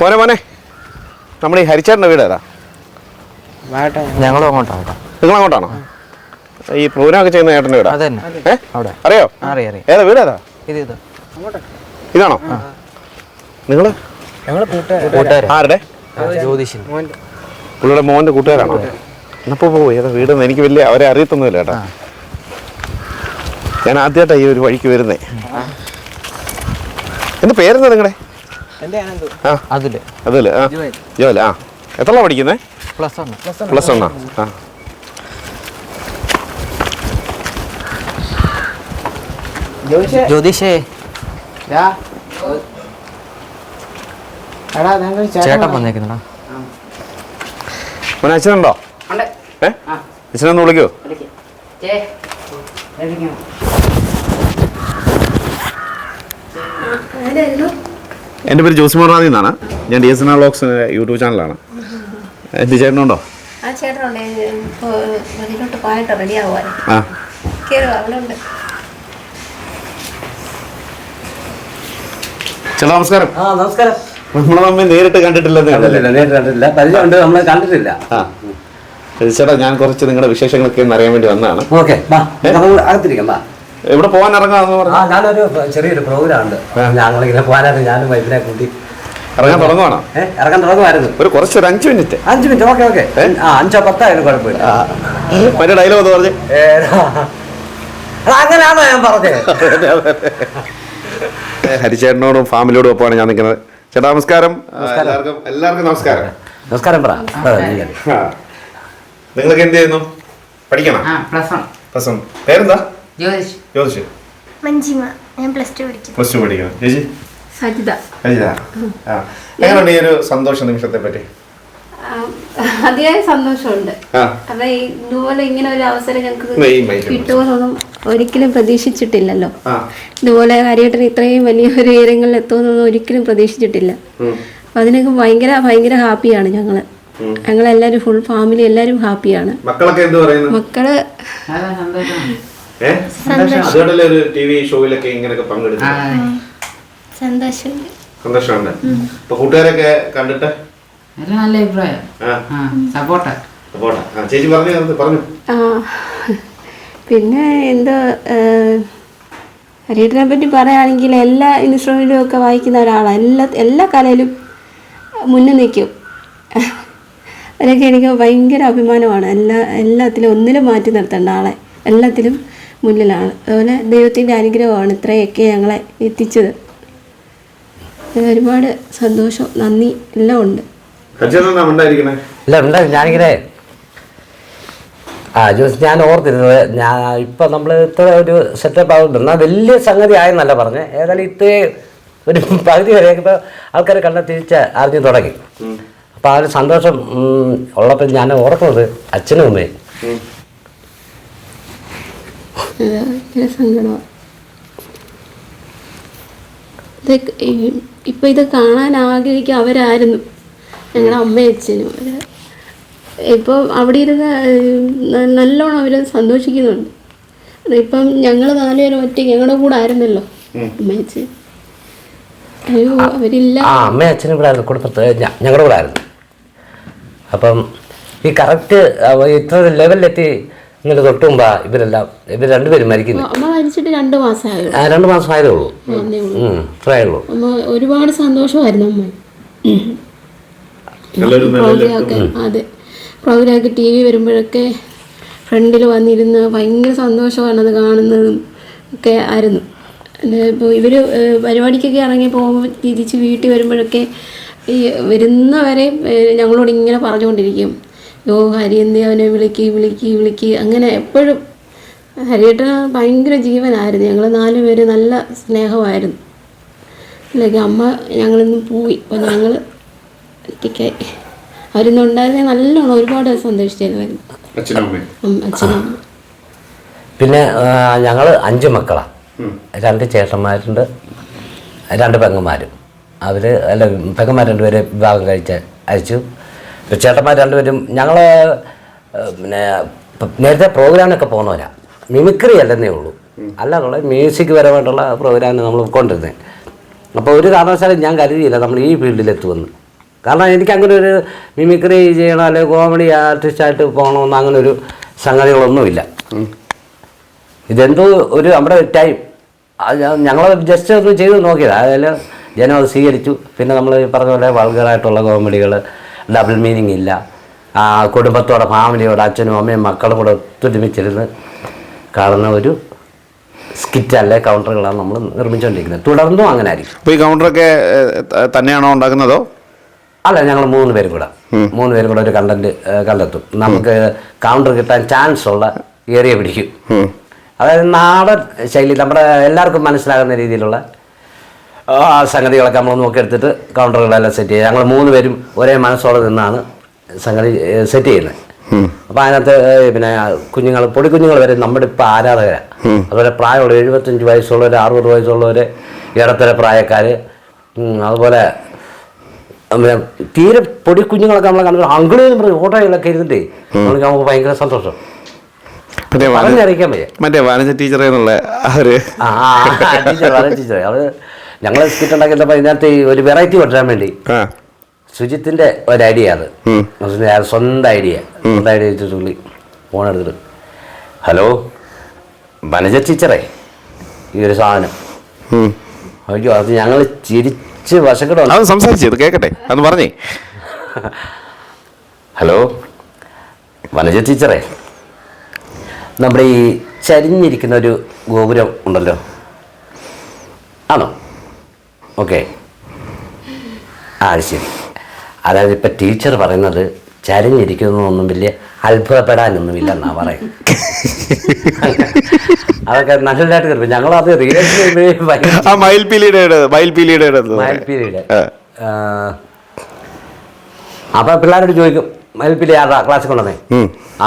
മോനെ മോനെ. നമ്മുടെ ഈ ഹരിച്ചേട്ടന്റെ വീട് ഏതാ? ഞങ്ങളും അങ്ങോട്ടാണ് നിങ്ങൾ അങ്ങോട്ടാണോ ഈ പ്രോഗ്രാമൊക്കെ ചെയ്യുന്ന ചേട്ടന്റെ വീടാ? അതന്നെ. അവിടെ. അറിയോ? അറിയാം അറിയാം. ഏതാ വീട് ഏതാ? ഇത് ഇത്. ഇതാണോ? നിങ്ങൾ കൂട്ടുകാരൻ ആരുടെ? ജ്യോതിഷൻ പുള്ളിയുടെ മോന്റെ കൂട്ടുകാരാണോ? എന്നപ്പോൾ പോയി ഏതാ വീടെന്ന് എനിക്ക് വലിയ അവരെ അറിയത്തൊന്നുമില്ല ഏട്ടാ ഞാൻ ആദ്യമായിട്ടാണ് ഈ ഒരു വഴിക്ക് വരുന്നേ. എന്ത് പേരെന്താ നിങ്ങളുടെ അതിൽ. അതല്ലേ ആ. ജോല ആ. എത്ര പഠിക്കുന്നേ? Plus one. പ്ലസ് വണ്ണാ? ആ. ജ്യോതിഷേ. ചേട്ടൻ വന്നേക്കുന്നടാ. മോനെ അച്ഛനുണ്ടോ? ഏ? അച്ഛനൊന്ന് വിളിക്കോ. എന്റെ പേര് ജോസിമോറാദി എന്നാണ്. ഞാൻ D S N R vlogs YouTube ചാനലാണ്. എന്ത് ചേട്ടനുണ്ടോ ആ ചേട്ടനുണ്ട്. പോയിട്ട് റെഡി ആ. ചേട്ടാ നമസ്കാരം. ആ നമസ്കാരം. നമ്മളെ തമ്മിൽ നേരിട്ട്. കണ്ടിട്ടില്ല നേരിട്ട് കണ്ടിട്ടില്ല. പരിചയമുണ്ട് നമ്മൾ കണ്ടിട്ടില്ല. ആ. ചേട്ടാ ഞാൻ കുറച്ച് നിങ്ങളുടെ വിശേഷങ്ങളൊക്കെ അറിയാൻ വേണ്ടി വന്നതാണ്. ഓക്കെ അകത്തിരിക്കാം വാ എവിടെ പോകാൻ ഇറങ്ങാന്ന് ആ പറഞ്ഞു ഞാനൊരു ചെറിയൊരു പ്രോഗ്രാം ഉണ്ട് ഞങ്ങളിങ്ങനെ പോകാനായിട്ട് ഞാനും വൈഫിനെ കൂട്ടി. ഇറങ്ങാൻ തുടങ്ങുവാണോ? ഇറങ്ങാൻ തുടങ്ങുമായിരുന്നു. ഒരു കുറച്ച് ഒരു അഞ്ച് മിനിറ്റ്. അഞ്ച് മിനിറ്റ്. Okay okay. ആ അഞ്ചോ പത്തായാലും കുഴപ്പമില്ല. മറ്റേ ഡയലോഗ് എന്ന് പറഞ്ഞു. അങ്ങനെയാണോ ഞാൻ പറഞ്ഞത് ഹരിചേട്ടനോടും ഫാമിലിയോടും ഒപ്പമാണ് ഞാൻ നിൽക്കുന്നത്. ചേട്ടാ നമസ്കാരം. എല്ലാവർക്കും എല്ലാവർക്കും നമസ്കാരം. നമസ്കാരം പറ. ആ. നിങ്ങളൊക്കെ എന്ത് ചെയ്യുന്നു? പഠിക്കണം? ആ പേരെന്താ? ജ്യോതിഷ്. ജ്യോതിഷ് മഞ്ജിമ. ഞാൻ പ്ലസ് ടു പഠിക്കുന്നു പ്ലസ് ടു പഠിക്കുന്നു ചേച്ചി? സജിത. സജിത. ആ. എങ്ങനെയുണ്ട് ഈ ഒരു സന്തോഷ നിമിഷത്തെ പറ്റി? അതിയായ സന്തോഷമുണ്ട്. കാരണം ഇതുപോലെ ഇങ്ങനെ ഒരു അവസരം ഞങ്ങൾക്ക് കിട്ടുമെന്നൊന്നും ഒരിക്കലും പ്രതീക്ഷിച്ചിട്ടില്ലല്ലോ. ഇതുപോലെ കാര്യമായിട്ട് ഇത്രയും വലിയ ഒരു ഉയരങ്ങളിൽ എത്തുമെന്നൊന്നും ഒരിക്കലും പ്രതീക്ഷിച്ചിട്ടില്ല. അപ്പൊ അതിനൊക്കെ ഭയങ്കര ഭയങ്കര ഹാപ്പിയാണ് ഞങ്ങൾ. ഞങ്ങളെല്ലാരും ഫുൾ ഫാമിലി എല്ലാരും ഹാപ്പിയാണ് മക്കളൊക്കെ എന്ത് പറയുന്നു? മക്കൾ അതുകൊണ്ടല്ലേ ഒരു ടി വി ഷോയിലൊക്കെ ഇങ്ങനെയൊക്കെ പങ്കെടുത്തു സന്തോഷമുണ്ട്. സന്തോഷമുണ്ട്. അപ്പൊ കൂട്ടുകാരൊക്കെ കണ്ടിട്ട്? നല്ല അഭിപ്രായം. സപ്പോർട്ടാ. ആ ചേച്ചി പറഞ്ഞു പറഞ്ഞു. പിന്നെ എന്തോ ഹരിയേട്ടനെ പറ്റി പറയുകയാണെങ്കിൽ എല്ലാ ഇൻസ്ട്രുമെന്റും ഒക്കെ വായിക്കുന്ന ഒരാളാണ് എല്ലാ എല്ലാ കലയിലും മുന്നിൽ നിൽക്കും. അതൊക്കെ എനിക്ക് ഭയങ്കര അഭിമാനമാണ്. എല്ലാ എല്ലാത്തിലും ഒന്നിലും മാറ്റി നിർത്തേണ്ട ആളെ. എല്ലാത്തിലും മുന്നിലാണ്. അതുപോലെ ദൈവത്തിന്റെ അനുഗ്രഹമാണ് ഇത്രയൊക്കെ ഞങ്ങളെ എത്തിച്ചത്. ഒരുപാട് സന്തോഷം നന്ദി എല്ലാം ഉണ്ട്. ഉണ്ട്. ഞാനിങ്ങനെ ആ ജോസ് ഞാൻ ഓർത്തിരുന്നത് ഞാൻ ഇപ്പം നമ്മൾ ഇത്ര ഒരു സെറ്റപ്പ് ആകുന്നുണ്ട് എന്നാൽ വലിയ സംഗതി ആയെന്നല്ല പറഞ്ഞ്. ഏതായാലും ഇത്രയും ഒരു പകുതി വരെ ഇപ്പോൾ ആൾക്കാരെ കണ്ട തിരിച്ച് അറിഞ്ഞു തുടങ്ങി. അപ്പോൾ ആ ഒരു സന്തോഷം ഉള്ളപ്പോൾ ഞാൻ ഓർക്കുന്നത് അച്ഛനും അമ്മയും. ഭയങ്കര സങ്കടമാണ് ഇത് ഇപ്പൊ ഇത് കാണാൻ ആഗ്രഹിക്കുക അവരായിരുന്നു. ഞങ്ങളുടെ അമ്മയും അച്ഛനും. അവർ ഇപ്പം അവിടെ ഇരുന്ന് നല്ലോണം അവർ സന്തോഷിക്കുന്നുണ്ട്. അതിപ്പം ഞങ്ങൾ നാലുപേരും ഒറ്റ ഞങ്ങളുടെ കൂടെ ആയിരുന്നല്ലോ അമ്മയച്ഛൻ അയ്യോ അവരില്ല. ആ അമ്മയും അച്ഛനും ഇവിടെ ആയിരുന്നു കുടുംബത്ത് ഞങ്ങളുടെ കൂടെ ആയിരുന്നു. അപ്പം ഈ കറക്റ്റ് ഇത്ര ലെവലിലെത്തി ഇങ്ങനെ തൊട്ട് മുമ്പാ ഇവരെല്ലാം ഇവർ രണ്ടുപേരും മരിക്കുന്നു. അമ്മ മരിച്ചിട്ട് രണ്ട് ആ, രണ്ട് മാസം ആയതേ ഉള്ളൂ. ഉള്ളൂ. ഒരുപാട് സന്തോഷമായിരുന്നു അമ്മ. അതെ. പ്രോഗ്രാമൊക്കെ ടി വി വരുമ്പോഴൊക്കെ ഫ്രണ്ടിൽ വന്നിരുന്ന് ഭയങ്കര സന്തോഷമാണ് അത് കാണുന്നതും ഒക്കെ ആയിരുന്നു. ഇപ്പോൾ ഇവർ പരിപാടിക്കൊക്കെ ഇറങ്ങി പോകുമ്പോൾ തിരിച്ച് വീട്ടിൽ വരുമ്പോഴൊക്കെ ഈ വരുന്നവരെ ഞങ്ങളോട് ഇങ്ങനെ പറഞ്ഞുകൊണ്ടിരിക്കും. യോ ഹരിയന്തി അവനെ വിളിക്ക് വിളിക്ക് വിളിക്ക്. അങ്ങനെ എപ്പോഴും ഹരിയേട്ടന് ഭയങ്കര ജീവനായിരുന്നു. ഞങ്ങൾ നാല് പേര് നല്ല സ്നേഹമായിരുന്നു. അല്ലെങ്കിൽ അമ്മ ഞങ്ങളിന്ന് പോയി. അപ്പോൾ ഞങ്ങൾ ഒറ്റയ്ക്കായി. അവരിന്നുണ്ടായിരുന്നെ നല്ലോണം ഒരുപാട് സന്തോഷിച്ചായിരുന്നു. അച്ഛനും പിന്നെ ഞങ്ങൾ അഞ്ച് മക്കളാണ് രണ്ട് ചേട്ടന്മാരുണ്ട് രണ്ട് പെങ്ങന്മാരും. അവർ അല്ല പെങ്ങന്മാർ രണ്ടുപേരെ വിവാഹം കഴിച്ച് അയച്ചു. ചേട്ടന്മാർ രണ്ടുപേരും ഞങ്ങൾ പിന്നെ നേരത്തെ പ്രോഗ്രാമിനൊക്കെ പോകുന്നവരാ. മിമിക്രി അല്ലെന്നേ ഉള്ളൂ. അല്ലാന്നുള്ള മ്യൂസിക് പരമായിട്ടുള്ള പ്രോഗ്രാമിന് നമ്മൾ കൊണ്ടിരുന്നത് അപ്പോൾ ഒരു കാരണവശാലും ഞാൻ കരുതിയില്ല നമ്മൾ ഈ ഫീൽഡിലെത്തുമെന്ന്. കാരണം എനിക്ക് അങ്ങനെ ഒരു മിമിക്രി ചെയ്യണം അല്ലെങ്കിൽ കോമഡി ആർട്ടിസ്റ്റായിട്ട് പോകണമെന്ന് അങ്ങനെ ഒരു സംഗതികളൊന്നുമില്ല ഇതെന്തോ ഒരു നമ്മുടെ ടൈം. ഞങ്ങൾ ജസ്റ്റ് ഒന്ന് ചെയ്ത് നോക്കിയത്. അതായത് ജനം അത് സ്വീകരിച്ചു. പിന്നെ നമ്മൾ പറഞ്ഞ പോലെ വൾഗറായിട്ടുള്ള കോമഡികൾ ഡബിൾ മീനിങ് ഇല്ല. ആ കുടുംബത്തോടെ ഫാമിലിയോടെ അച്ഛനും അമ്മയും മക്കളും കൂടെ ഒത്തൊരുമിച്ചിരുന്ന് കാണുന്ന ഒരു സ്കിറ്റ് അല്ലെ കൗണ്ടറുകളാണ് നമ്മൾ നിർമ്മിച്ചുകൊണ്ടിരിക്കുന്നത് തുടർന്നും അങ്ങനെ ആയിരിക്കും അപ്പോൾ ഈ കൗണ്ടറൊക്കെ തന്നെയാണോ ഉണ്ടാക്കുന്നതോ? അല്ല ഞങ്ങൾ മൂന്ന് പേരും കൂടെ. മൂന്ന് പേരും കൂടെ ഒരു കണ്ടന്റ് കണ്ടെത്തും. നമുക്ക് കൗണ്ടർ കിട്ടാൻ ചാൻസ് ഉള്ള ഏറിയ പിടിക്കും. അതായത് നാടൻ ശൈലി നമ്മുടെ എല്ലാവർക്കും മനസ്സിലാകുന്ന രീതിയിലുള്ള ആ സംഗതികളൊക്കെ നമ്മൾ നോക്കിയെടുത്തിട്ട് കൗണ്ടറുകളെല്ലാം സെറ്റ് ചെയ്യുക ഞങ്ങൾ മൂന്ന് പേരും ഒരേ മനസ്സോടെ നിന്നാണ് സംഗതി സെറ്റ് ചെയ്യുന്നത്. അപ്പൊ അതിനകത്ത് പിന്നെ കുഞ്ഞുങ്ങൾ പൊടി കുഞ്ഞുങ്ങൾ വരെ നമ്മുടെ ഇപ്പൊ ആരാധകരാണ് അതുപോലെ പ്രായമുള്ള എഴുപത്തഞ്ച് വയസ്സുള്ളവർ അറുപത് വയസ്സുള്ളവർ ഇടത്തര പ്രായക്കാര് അതുപോലെ തീരെ പൊടി കുഞ്ഞുങ്ങളൊക്കെ നമ്മളെ കണ്ടു അങ്കിളെന്ന് പറയും ഓട്ടോയിലൊക്കെ ഇരുന്നിട്ടേ നമുക്ക് നമുക്ക് ഭയങ്കര സന്തോഷം. മറ്റേ വാനജ ടീച്ചറെ എന്നുള്ള ആ ടീച്ചർ വാനജ ടീച്ചർ അത് ഞങ്ങൾ സ്കിറ്റ് ഉണ്ടാക്കിയപ്പോൾ ഇതിനകത്ത് ഒരു വെറൈറ്റി കൊണ്ടുവരാൻ വേണ്ടി സുജിത്തിന്റെ ഒരു ഐഡിയ അത്. സ്വന്തം ഐഡിയ സ്വന്തം ഐഡിയ വെച്ചിട്ട് പുള്ളി ഫോൺ എടുത്തിട്ട് ഹലോ വനജ ടീച്ചറേ ഈ ഒരു സാധനം. അയ്യോ അത് ഞങ്ങൾ ചിരിച്ച് വശക്കെട്ട് വന്നു. അത് സംസാരിച്ചു ഇത് കേൾക്കട്ടെ അന്ന് പറഞ്ഞേ. ഹലോ വനജ ടീച്ചറേ നമ്മുടെ ഈ ചരിഞ്ഞിരിക്കുന്ന ഒരു ഗോപുരം ഉണ്ടല്ലോ. ആണോ? ഓക്കെ. ആ അത് ശരി. അതായത് ഇപ്പം ടീച്ചർ പറയുന്നത് ചരിഞ്ഞിരിക്കുന്നതൊന്നും വലിയ അത്ഭുതപ്പെടാനൊന്നുമില്ല എന്നാ പറയും അതൊക്കെ നല്ലതായിട്ട് കരുതും ഞങ്ങളത് മയിൽപീലിയുടെ മയിൽപീലിയുടെ. അപ്പൊ പിള്ളേരോട് ചോദിക്കും മയിൽപ്പിലി ആരാ ക്ലാസ്സിൽ കൊണ്ടുവന്നേ?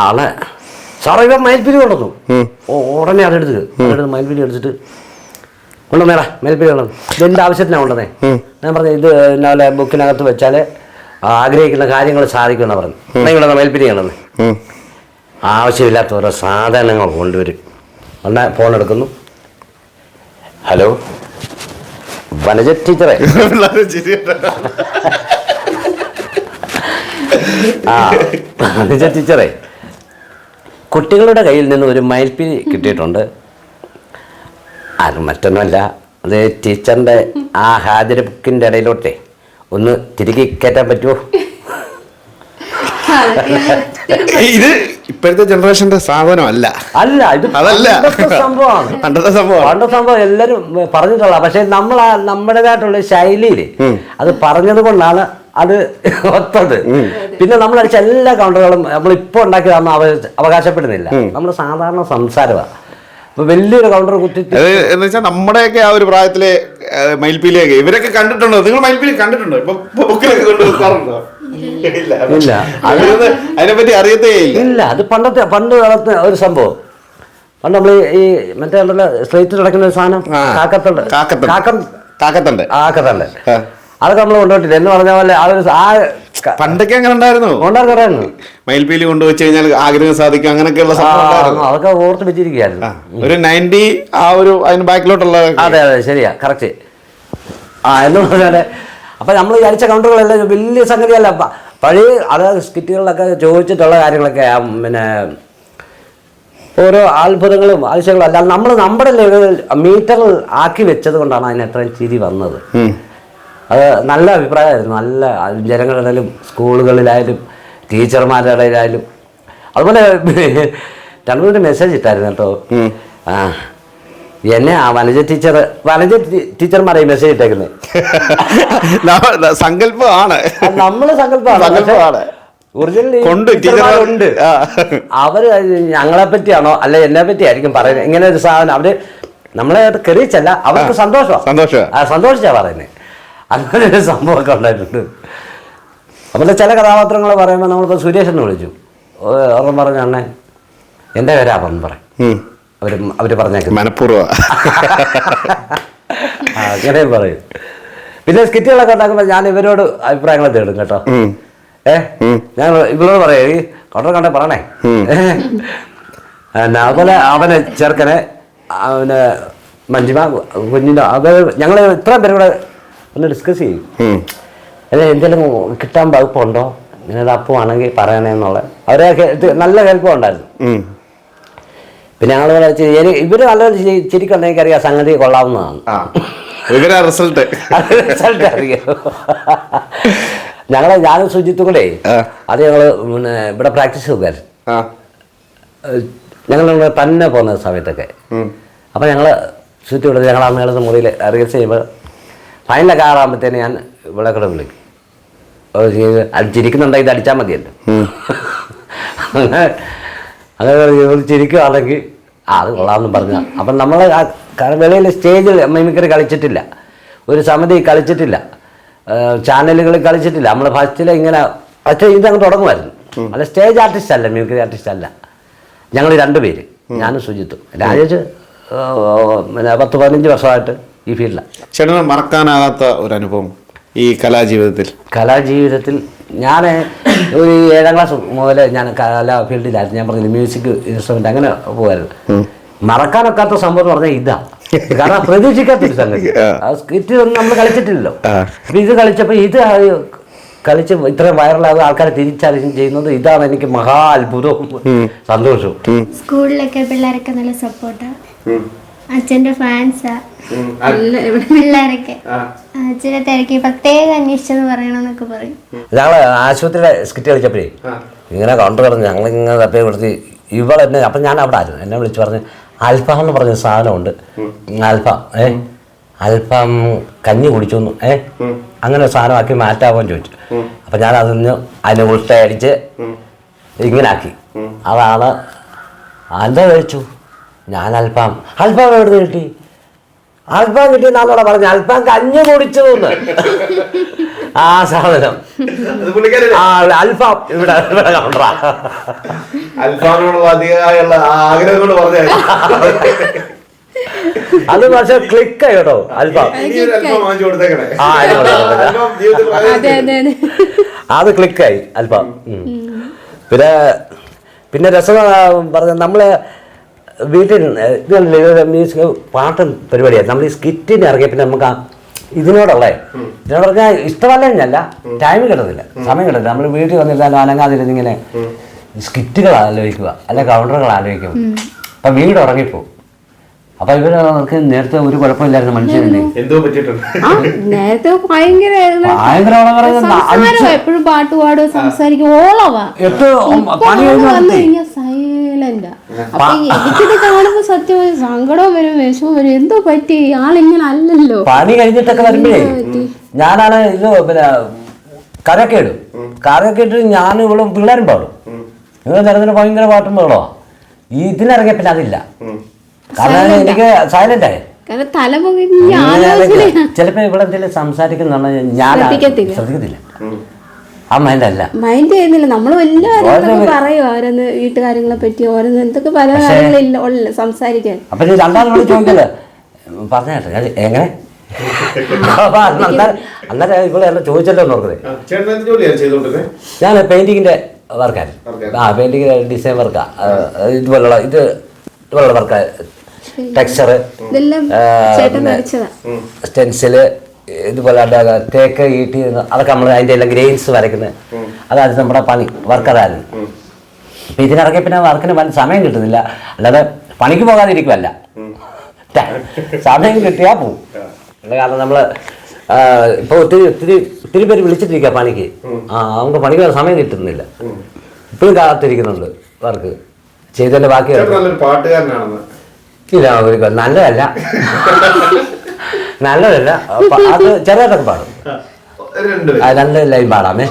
ആളെ സാറേ ഇവ മയിൽപ്പിലി കൊണ്ടുവന്നു. ഉടനെ അതെടുത്ത്. അതെടുത്ത് മയിൽപ്പീലി എടുത്തിട്ട് കൊണ്ടുവന്നേടാ മേൽപ്പിരി കൊണ്ടുവന്നു. ഇതെന്റെ ആവശ്യത്തിനാണ് കൊണ്ടുവന്നേ. ഞാൻ പറഞ്ഞു ഇത് എന്നാലെ ബുക്കിനകത്ത് വെച്ചാൽ ആഗ്രഹിക്കുന്ന കാര്യങ്ങൾ സാധിക്കുമെന്ന് പറഞ്ഞു. നിങ്ങളുടെ മേൽപ്പിരി കൊണ്ടുവന്നേ. ആവശ്യമില്ലാത്ത ഓരോ സാധനങ്ങൾ കൊണ്ടുവരും. ഉടനെ ഫോൺ എടുക്കുന്നു. ഹലോ? വനജ ടീച്ചറെ. ആ വനജ ടീച്ചറേ. കുട്ടികളുടെ കയ്യിൽ നിന്ന് ഒരു മയിൽപ്പിരി കിട്ടിയിട്ടുണ്ട്. അത് മറ്റൊന്നുമല്ല. അത് ടീച്ചറിന്റെ ആ ഹാജര് ബുക്കിന്റെ ഇടയിലോട്ടെ. ഒന്ന് തിരികെ കയറ്റാൻ പറ്റുമോ ഇത് ഇപ്പോഴത്തെ ജനറേഷന്റെ സാധനമല്ല. അല്ല ഇത് അതല്ല. പണ്ടത്തെ സംഭവമാണ്. പണ്ടത്തെ സംഭവം പണ്ട സംഭവം എല്ലാരും പറഞ്ഞിട്ടുള്ള പക്ഷെ നമ്മൾ നമ്മുടേതായിട്ടുള്ള ശൈലിയിൽ അത് പറഞ്ഞത് കൊണ്ടാണ് അത് ഒത്തത് പിന്നെ നമ്മൾ അടിച്ച എല്ലാ കൗണ്ടറുകളും നമ്മൾ ഇപ്പോൾ ഉണ്ടാക്കിയതാണെന്ന് അവ അവകാശപ്പെടുന്നില്ല. നമ്മൾ സാധാരണ സംസാരമാണ് ഇപ്പൊ വലിയൊരു കൗണ്ടർ കുത്തി എന്ന് വെച്ചാൽ നമ്മുടെയൊക്കെ ആ ഒരു പ്രായത്തിലെ മയിൽപ്പീലിയൊക്കെ ഇവരൊക്കെ കണ്ടിട്ടുണ്ടോ? നിങ്ങൾ മയിൽപ്പീലി കണ്ടിട്ടുണ്ടോ? ഇപ്പൊ ബുക്കിലൊക്കെ ഇല്ല. ഇല്ല. അവരൊന്ന് അതിനെപ്പറ്റി അറിയത്തേ ഇല്ല. ഇല്ല. അത് പണ്ടത്തെ പണ്ട് കാലത്ത് ഒരു സംഭവം. പണ്ട് നമ്മൾ ഈ മറ്റേ സ്ലേറ്റിൽ അടക്കുന്ന ഒരു സാധനം. കാക്കത്തണ്ട്. കാക്കത്തണ്ട്. കാക്കത്തണ്ട്. അതൊക്കെ നമ്മൾ കൊണ്ടുപോയിട്ടില്ല. എന്ന് പറഞ്ഞ പോലെ ആ ആ പണ്ടൊക്കെ അങ്ങനെ ഉണ്ടായിരുന്നു. മയിൽപീലി മയിൽപ്പീലി കൊണ്ടുവച്ച് കഴിഞ്ഞാൽ ആഗ്രഹം സാധിക്കും. അങ്ങനെയൊക്കെയുള്ള ഉണ്ടായിരുന്നു. അതൊക്കെ ഓർത്ത് വെച്ചിരിക്കുകയായിരുന്നു. ഒരു നയന്റി ആ ഒരു അതിന് ബാക്കിലോട്ടുള്ള അതെ അതെ ശരിയാ കറക്റ്റ് ആ എന്ന് പറഞ്ഞാൽ അപ്പൊ നമ്മൾ വിചാരിച്ച കൗണ്ടറുകളെല്ലാം വലിയ സംഗതിയല്ല. പഴയ അത് സ്കിറ്റുകളിലൊക്കെ ചോദിച്ചിട്ടുള്ള കാര്യങ്ങളൊക്കെ പിന്നെ ഓരോ അത്ഭുതങ്ങളും അതിശയങ്ങളും അല്ലാതെ നമ്മൾ നമ്മുടെ ലെവൽ മീറ്ററിൽ ആക്കി വെച്ചത് കൊണ്ടാണ് അതിന് എത്രയും ചിരി വന്നത്. അത് നല്ല അഭിപ്രായമായിരുന്നു. നല്ല ജനങ്ങളിലും സ്കൂളുകളിലായാലും ടീച്ചർമാരുടെ ഇടയിലായാലും അതുപോലെ രണ്ടു മെസ്സേജ് ഇട്ടായിരുന്നു കേട്ടോ. ആ എന്നെ ആ വനജ ടീച്ചർ വനജ ടീച്ചർമാരെ മെസ്സേജ് ഇട്ടേക്കുന്നത് സങ്കല്പമാണ്. നമ്മൾ സങ്കല്പമാണ്. ടീച്ചർമാരുണ്ട്. അവർ ഞങ്ങളെ പറ്റിയാണോ അല്ല എന്നെ പറ്റി ആയിരിക്കും പറയുന്നത്? ഇങ്ങനെ ഒരു സാധനം അവർ നമ്മളെ കെറിയിച്ചല്ല അവർക്ക് സന്തോഷം സന്തോഷമാണ് സന്തോഷിച്ചാ പറയുന്നത് അങ്ങനെ ഒരു സംഭവമൊക്കെ ഉണ്ടായിട്ടുണ്ട്. അപ്പോൾ ചില കഥാപാത്രങ്ങൾ പറയുമ്പോൾ നമ്മളിപ്പോൾ സുരേഷ് എന്ന് വിളിച്ചു ഓർമ്മ പറഞ്ഞ അണ്ണേ എന്റെ പേരാ അപ്പം പറയും. അവർ അവർ പറഞ്ഞേക്കും മനഃപൂർവം. അങ്ങനെയും അങ്ങനെ പറയും. പിന്നെ സ്കിറ്റുകളൊക്കെ ഉണ്ടാക്കുമ്പോൾ ഞാൻ ഇവരോട് അഭിപ്രായങ്ങൾ തേടും കേട്ടോ. ഏ? ഞാൻ ഇവരോട് പറയാം ഈ കണ്ടോ കണ്ടേ പറയണേ. അതുപോലെ അവനെ ചെറുക്കനെ അവന് മഞ്ജിമ കുഞ്ഞിന്റെ അത് ഞങ്ങൾ ഇത്രയും പേരും കൂടെ ഒന്ന് ഡിസ്കസ് ചെയ്യും. അല്ലെ എന്തെങ്കിലും കിട്ടാൻ വകുപ്പുണ്ടോ ഇങ്ങനെ തപ്പുവാണെങ്കിൽ പറയണേന്നുള്ള. അവരെ നല്ല ഹെൽപ്പും ഉണ്ടായിരുന്നു. പിന്നെ ഞങ്ങൾ ഇവർ നല്ല ചിരിക്കുണ്ടെങ്കിൽ അറിയാം സംഗതി കൊള്ളാവുന്നതാണ്. ഇവരാ റിസൾട്ട് result അറിയാം? ഞങ്ങളെ ഞാനും സുജിത്തും കൂടെ അത് ഞങ്ങൾ പിന്നെ ഇവിടെ പ്രാക്ടീസ് ചെയ്തായിരുന്നു ഞങ്ങൾ തന്നെ പോകുന്ന സമയത്തൊക്കെ. അപ്പൊ ഞങ്ങൾ ചുറ്റി വിടുന്നത് ഞങ്ങൾ മുറിയിൽ റിഹേഴ്സ് ചെയ്യുമ്പോൾ ഫൈനലൊക്കെ ആറാകുമ്പോഴത്തേന് ഞാൻ ഇവിടെ കൂടെ വിളിക്കും. അത് ചിരിക്കുന്നുണ്ടെങ്കിൽ ഇത് അടിച്ചാൽ മതിയല്ലോ. അങ്ങനെ അങ്ങനെ ചിരിക്കുകയാണെങ്കിൽ അത് കൊള്ളാമെന്ന് പറഞ്ഞ. അപ്പം നമ്മൾ വെളിയിൽ സ്റ്റേജിൽ മിമിക്രി കളിച്ചിട്ടില്ല. ഒരു സമിതി കളിച്ചിട്ടില്ല. ചാനലുകൾ കളിച്ചിട്ടില്ല. നമ്മൾ ഫസ്റ്റിൽ ഇങ്ങനെ പക്ഷേ ഇത് അങ്ങ് തുടങ്ങുമായിരുന്നു അല്ല സ്റ്റേജ് ആർട്ടിസ്റ്റ് അല്ല മിമിക്രി ആർട്ടിസ്റ്റ് അല്ല. ഞങ്ങൾ രണ്ടുപേര്. ഞാനും സുജിത്തും. രാജേഷ് പിന്നെ പത്ത് പതിനഞ്ച് വർഷമായിട്ട് ഈ ഫീൽഡിലാണ് ചേട്ടന് മറക്കാനാകാത്ത ഒരു അനുഭവം ഈ കലാജീവിതത്തിൽ? കലാജീവിതത്തിൽ ഞാൻ ഒരു ഏഴാം ക്ലാസ് മുതൽ ഞാൻ കലാ ഫീൽഡിലായിരുന്നു ഞാൻ പറഞ്ഞില്ല മ്യൂസിക് ഇൻസ്ട്രുമെന്റ് അങ്ങനെ പോകുമായിരുന്നു മറക്കാനൊക്കാത്ത സംഭവം എന്ന് പറഞ്ഞാൽ ഇതാ. കാരണം പ്രതീക്ഷിക്കാത്തൊരു സംഗതി. ആ. ആ സ്കിറ്റ് ഒന്നും നമ്മൾ കളിച്ചിട്ടില്ലല്ലോ. ഇത് കളിച്ചപ്പോൾ ഇത് കളിച്ച് ഇത്രയും വൈറലാകുക ആൾക്കാരെ തിരിച്ചറിയും ചെയ്യുന്നത് ഇതാണ് എനിക്ക് മഹാ അത്ഭുതവും സന്തോഷവും. സ്കൂളിലൊക്കെ പിള്ളേരൊക്കെ നല്ല സപ്പോർട്ടാണ് അച്ഛന്റെ ഫാൻസാ പിള്ളേരൊക്കെ. അച്ഛനെ തിരക്കി പ്രത്യേക അന്വേഷിച്ചെന്ന് പറയണമെന്നൊക്കെ പറയും. ഞങ്ങൾ ആശുപത്രിയുടെ സ്കിറ്റ് കളിച്ചപ്പോഴേ ഇങ്ങനെ കൗണ്ടർ കിടന്ന് ഞങ്ങളിങ്ങനെ തപ്പി കൊടുത്ത് ഇവളെന്നെ അപ്പം ഞാൻ അവിടെ ആയിരുന്നു. എന്നെ വിളിച്ച് പറഞ്ഞ് അൽഫാം എന്ന് പറഞ്ഞ സാധനമുണ്ട്. അൽഫാം ഏ? അൽഫാം കഞ്ഞി കുടിച്ചു എന്ന് ഏ അങ്ങനെ ഒരു സാധനമാക്കി മാറ്റാമോ ചോദിച്ചു. അപ്പം ഞാൻ അതിന് അതിന് ഉൾട്ടയടിച്ച് ഇങ്ങനെ ആക്കി അതാണ് അല്ല കഴിച്ചു. ഞാൻ അൽഫാം അൽഫാം എവിടെ നിന്ന് കിട്ടി അൽഫാം കിട്ടിയെന്നാണോടെ പറഞ്ഞു. അൽഫാം കഞ്ഞി കുടിച്ചു എന്ന് ആ സാധനം. ആ അൽഫാം. ഇവിടെ ഇവിടെ കണ്ടാ അൽഫാമിനോടുള്ള അധികമായുള്ള ആഗ്രഹം കൊണ്ട് പറഞ്ഞാൽ അത് പക്ഷെ ക്ലിക്ക് കേട്ടോ അൽഫാം. അത് ക്ലിക്കായി അൽഫാം പിന്നെ പിന്നെ രസം പറഞ്ഞ നമ്മൾ വീട്ടിൽ മീൻസ് പാട്ട് പരിപാടിയാണ് നമ്മൾ ഈ സ്കിറ്റിന് ഇറങ്ങിയ പിന്നെ നമുക്ക് ആ ഇതിനോടുള്ള ഇതിനോട് പറഞ്ഞാൽ ഇഷ്ടമല്ല എന്നല്ല ടൈം കിട്ടത്തില്ല സമയം കിട്ടത്തില്ല. നമ്മൾ വീട്ടിൽ വന്നിരുന്നാലും അനങ്ങാതിരുന്നിങ്ങനെ സ്കിറ്റുകൾ ആലോചിക്കുക അല്ലെ കൗണ്ടറുകൾ ആലോചിക്കുക അപ്പം വീട് ഉറങ്ങിപ്പോവും. അപ്പൊ ഇവർ നമുക്ക് നേരത്തെ ഒരു കുഴപ്പമില്ലായിരുന്നു ആ നേരത്തെ ഭയങ്കര എപ്പോഴും പാട്ട് പാടുക സംസാരിക്കും ഓളവാ. പണി കഴിഞ്ഞ് വന്നു വന്നിട്ടേ കഴിഞ്ഞാൽ സൈലന്റാ അപ്പൊ ഈ എനിക്കിത് കാണുമ്പോ സത്യമായി സങ്കടവും വരും വിഷമം വരും. എന്തോ പറ്റി? ആളിങ്ങനെ അല്ലല്ലോ. പണി കഴിഞ്ഞിട്ടൊക്കെ വരുമ്പോഴേ ഞാനാണ് ഇത് പിന്നെ കരയൊക്കെ ഇടും. കരയൊക്കെ ഇട്ട് ഞാൻ ഇവിടെ പിള്ളേരും പാടും. നിങ്ങൾ നിരന്തരം ഭയങ്കര പാട്ടും പാടുവാ ഈ ഇതിനിറങ്ങിയ പിന്നെ അതില്ല. കാരണം എനിക്ക് സൈലന്റ് ആയി. ചിലപ്പോ ഇവിടെ എന്തെങ്കിലും സംസാരിക്കുന്ന ഞാൻ ശ്രദ്ധിക്കത്തില്ല. ആ മൈൻഡ് അല്ല. മൈൻഡ് ചെയ്യുന്നില്ല. നമ്മൾ പറയും. ഓരോന്ന് വീട്ടുകാര്യങ്ങളെ പറ്റി ഓരോന്ന് എന്തൊക്കെ പല കാര്യങ്ങളില്ല സംസാരിക്കാൻ. അപ്പൊ ഈ രണ്ടാമത് ചോദിക്കല്ലേ? പറഞ്ഞേട്ടെ ഞാൻ എങ്ങനെ? അന്നേരം ഇവിടെ എന്നെ ചോദിച്ചല്ലോ നോക്കുന്നത് ഞാൻ പെയിന്റിങ്ങിന്റെ വർക്കായിരുന്നു. ആ പെയിന്റിങ്ങിന്റെ ഡിസൈൻ വർക്കാ ഇതുപോലുള്ള ഇത് ഇതുപോലുള്ള വർക്കാ ടെക്സ്ചർ സ്റ്റെൻസിൽ ഇതുപോലെ അതാ തേക്ക് ഈട്ടി അതൊക്കെ നമ്മൾ അതിന്റെ എല്ലാം ഗ്രെയിൻസ് വരയ്ക്കുന്നത് അതായത് നമ്മുടെ പണി വർക്ക് അതായിരുന്നു അപ്പം ഇതിനിറങ്ങിയ പിന്നെ വർക്കിന് വൻ സമയം കിട്ടുന്നില്ല. അല്ലാതെ പണിക്ക് പോകാതിരിക്കുമല്ല സമയം കിട്ടിയാൽ പോവും. കാരണം നമ്മൾ ഇപ്പോൾ ഒത്തിരി ഒത്തിരി ഒത്തിരി പേര് വിളിച്ചിട്ടിരിക്കുക പണിക്ക്. ആ നമുക്ക് പണിക്ക് സമയം കിട്ടുന്നില്ല. ഇപ്പോഴും കാത്തിരിക്കുന്നുണ്ട് വർക്ക് ചെയ്തല്ലേ ബാക്കി ഇല്ല ഒരു നല്ലതല്ല. നല്ലതല്ല. അത് ചെറുതായിട്ടൊക്കെ പാടും. നല്ല ലൈൻ പാടാമേ.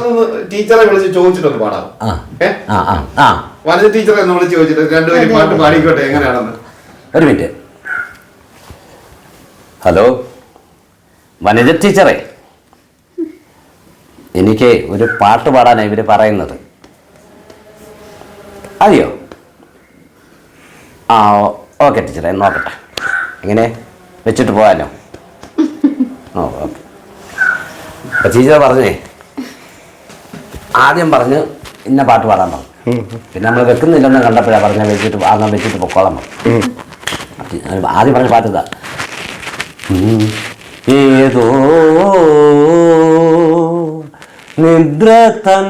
ടീച്ചറെ വിളിച്ച് ചോദിച്ചിട്ടൊന്ന് പാടാം. ആ ആ ആ ആ. ടീച്ചറെ ഒന്ന് വിളിച്ച് ചോദിച്ചിട്ട് രണ്ടുപേരും പാട്ട് പാടിക്കോട്ടെ എങ്ങനെയാണെന്ന്. ഒരു മിനിറ്റ്. ഹലോ? വനജ ടീച്ചറെ. എനിക്ക് ഒരു പാട്ട് പാടാനാണ് ഇവർ പറയുന്നത്. അതെയോ ആ ഓക്കെ ടീച്ചറെ നോക്കട്ടെ. എങ്ങനെ വെച്ചിട്ട് പോകാനോ ഓക്കെ ടീച്ചർ പറഞ്ഞേ. ആദ്യം പറഞ്ഞ് ഇന്ന പാട്ട് പാടാൻ പറഞ്ഞു. പിന്നെ നമ്മൾ വെക്കുന്നില്ലെന്ന് കണ്ടപ്പോഴാണ് പറഞ്ഞ വെച്ചിട്ട് ആദ്യം വെച്ചിട്ട് പൊക്കോളാൻ പറഞ്ഞു. ആദ്യം പറഞ്ഞ പാട്ട് ഇതാ. ഏതോ നിദ്ര തൻ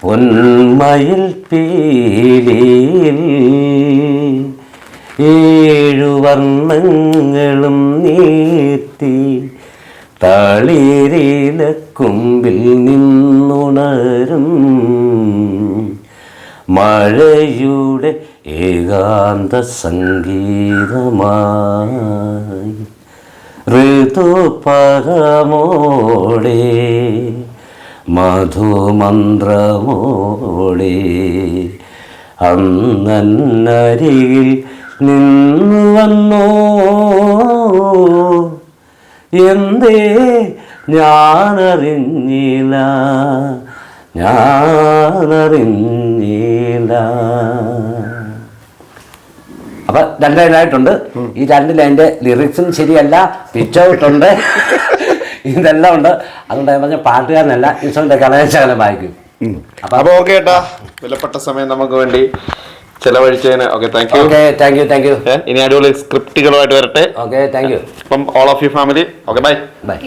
പൊന്മയിൽ പീലിയിൽ ഏഴു വർണങ്ങളും നീത്തി തളിരില കുമ്പിൽ നിന്നുണരും. മഴയുടെ ഏകാന്ത സംഗീതമായി ഋതുപരമോടെ മധുമന്ത്രമോടെ അന്നരികിൽ നിന്നു വന്നോ? എന്തേ ഞാനറിഞ്ഞില്ല ഞാനറിഞ്ഞില്ല. അപ്പൊ രണ്ട് ലൈനായിട്ടുണ്ട്. ഈ രണ്ട് ലൈന്റെ ലിറിക്സും ശരിയല്ല പിച്ച് ഔട്ട് ഉണ്ട് ഇതെല്ലാം ഉണ്ട്. അതുകൊണ്ട് പറഞ്ഞ പാട്ടുകാരനല്ല ഇൻസ്ട്രുമെന്റ് കലാശകലം വായിക്കും. അപ്പൊ അപ്പൊ ഓക്കെ ഏട്ടാ. വിലപ്പെട്ട സമയം നമുക്ക് വേണ്ടി ചെലവഴിച്ചതിന് okay thank you okay thank you thank you ഇനി അടിപൊളി സ്ക്രിപ്റ്റുകളുമായിട്ട് വരട്ടെ. ഓക്കെ താങ്ക് യു അപ്പം all of you family okay bye bye